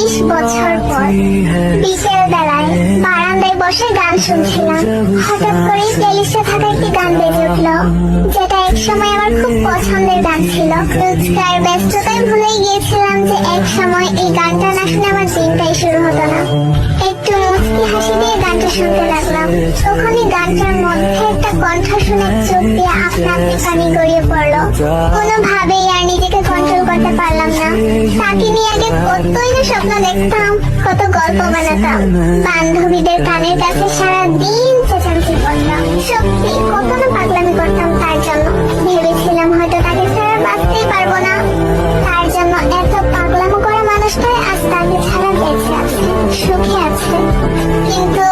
বিশ বছর পর বিকেল বেলায় বারান্দায় বসে গান শুনছিলাম। হঠাৎ করে প্লেলিস্টে থাকা একটি গান বেজে উঠল, যেটা এক সময় আমার খুব পছন্দের গান ছিল। রোজকার ব্যস্ততায় ভুলেই গিয়েছিলাম যে এক সময় এই গানটা না শুনে আমার দিনটাই শুরু হতো না। একটু মুচকি হাসি দিয়ে গানটা শুনতে লাগলাম। তখনই গানটার মধ্যে একটা কণ্ঠ শুনে চোখ দিয়ে আপনা আপনি পানি গড়িয়ে পড়ল। কোনোভাবেই আর নিজেকে কন্ট্রোল করতে পারলাম না। স্বপ্ন দেখতাম কত গল্প বানাতাম। বান্ধবীদের কানের কাছে সারা চেঁচামেচি করতাম সত্যি কত না পাগলামি করতাম তার জন্য। ভেবেছিলাম হয়তো তাকে ছাড়া বাঁচতেই পারব না। তার জন্য এত পাগলামো করা মানুষটাই আজ তাকে ছাড়া বেঁচে আছে, সুখে আছে। কিন্তু